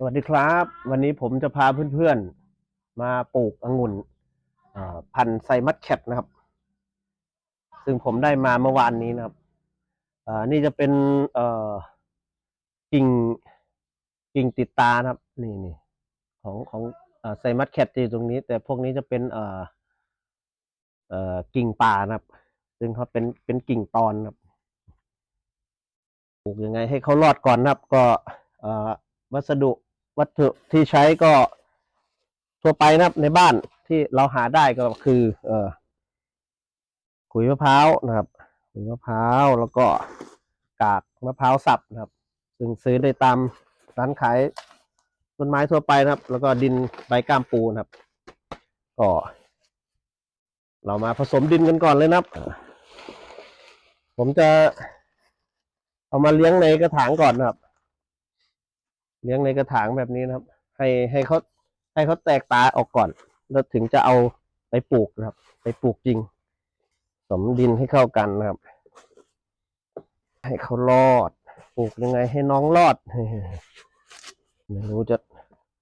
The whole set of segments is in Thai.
สวัสดีครับ วันนี้ผมจะพาเพื่อนๆ มาปลูกองุ่นพันธุ์ไซมัสแคทนะครับ ซึ่งผมได้มาเมื่อวานนี้นะครับนี่จะเป็นกิ่งกิ่งติดตานะครับ นี่นี่ของของไซมัสแคทที่ตรงนี้ แต่พวกนี้จะเป็นกิ่งป่านะครับ ซึ่งเขาเป็นเป็นกิ่งตอนครับปลูกยังไงให้เขารอดก่อนนะครับก็วัสดุ วัตถุที่ใช้ก็ทั่วไปนะครับในบ้านที่เราหาได้ก็คือ เอ่อขุยมะพร้าวนะครับขุยมะพร้าวแล้วก็กากมะพร้าวสับนะครับ ซึ่งซื้อได้ตามร้านขายต้นไม้ทั่วไปนะครับ แล้วก็ดินใบก้ามปูนะครับ ก็ เรามาผสมดินกันก่อนเลยนะครับ ผมจะเอามาเลี้ยงในกระถางก่อนนะครับ เลี้ยงในกระถางแบบนี้นะครับ ให้ให้เขาให้เขาแตกตาออกก่อน แล้วถึงจะเอาไปปลูกนะครับ ไปปลูกจริง สมดินให้เข้ากันนะครับ ให้เขารอด ปลูกยังไงให้น้องรอดไม่รู้จะ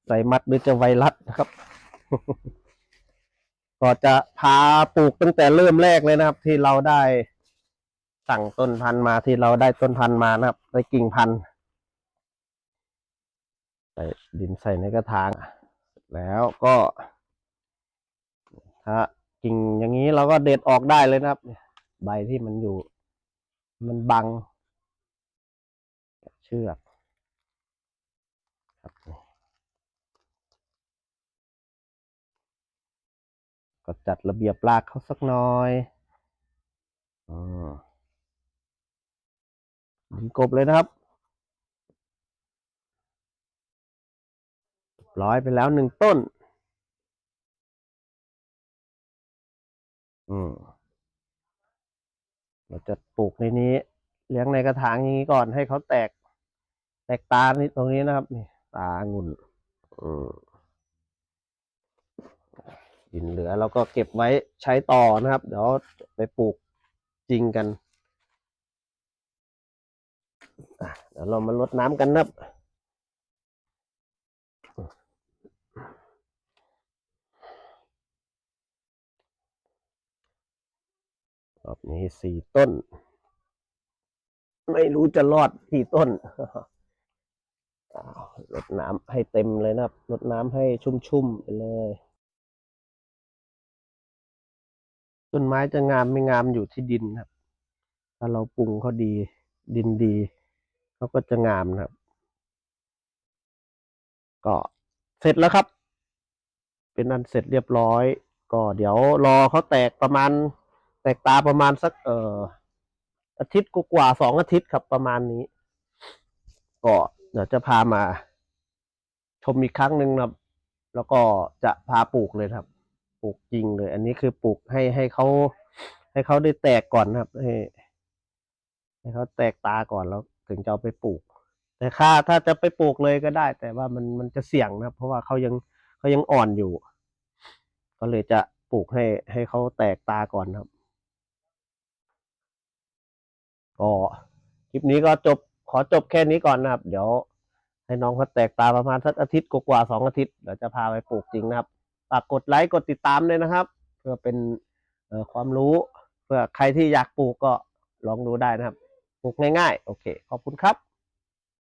ไวมัดหรือจะไวรัสนะครับ ก็จะพาปลูกตั้งแต่เริ่มแรกเลยนะครับ ที่เราได้สั่งต้นพันธุ์มาที่เราได้ต้นพันธุ์มานะครับ ได้กิ่งพันธุ์ ใส่ดินใส่ในกระถางแล้วก็ ถ้ากิ่งอย่างนี้เราก็เด็ดออกได้เลยนะครับ ใบที่มันอยู่ มันบัง เชือกครับก็จัดระเบียบรากเขาสักหน่อยอืมดินกบเลยนะครับ ร้อยไปแล้วหนึ่งต้น อืม เราจะปลูกในนี้ เลี้ยงในกระถางอย่างนี้ก่อนให้เขาแตก แตกตานี่ตรงนี้นะครับ นี่ ตาองุ่นอืมดินเหลือเราก็เก็บไว้ใช้ต่อนะครับ เดี๋ยวไปปลูกจริงกันอะเดี๋ยวเรามาลดน้ำกันนะครับ รอบนี้สี่ต้น ไม่รู้จะรอดกี่ต้นอ้าวรดน้ำให้เต็มเลยนะครับรดน้ำให้ชุ่มๆไปเลย ต้นไม้จะงามไม่งามอยู่ที่ดินครับ ถ้าเราปรุงเขาดี ดินดีเขาก็จะงามนะครับ ก็เสร็จแล้วครับ เป็นอันเสร็จเรียบร้อย ก็เดี๋ยวรอเขาแตกประมาณ แตกตาประมาณสักเอ่ออาทิตย์กว่าสองอาทิตย์ครับประมาณนี้ ก็เดี๋ยวจะพามาชมอีกครั้งหนึ่งนะครับ แล้วก็จะพาปลูกเลยครับ ปลูกจริงเลย อันนี้คือปลูกให้ให้เขาให้เขาได้แตกก่อนนะครับ ให้ให้เขาแตกตาก่อนแล้วถึงจะเอาไปปลูก แต่ค่าถ้าจะไปปลูกเลยก็ได้ แต่ว่ามันมันจะเสี่ยงนะครับ เพราะว่าเขายังเขายังอ่อนอยู่ ก็เลยจะปลูกให้ให้เขาแตกตาก่อนครับ ก็คลิปนี้ก็จบขอจบแค่นี้ก่อนนะครับ เดี๋ยวให้น้องเขาแตกตาประมาณสักอาทิตย์กว่าสองอาทิตย์เดี๋ยวจะพาไปปลูกจริงนะครับฝากกดไลค์กดติดตามเลยนะครับ เพื่อเป็นเอความรู้เพื่อใครที่อยากปลูกก็ลองดูได้นะครับ ปลูกง่ายๆ โอเค ขอบคุณครับ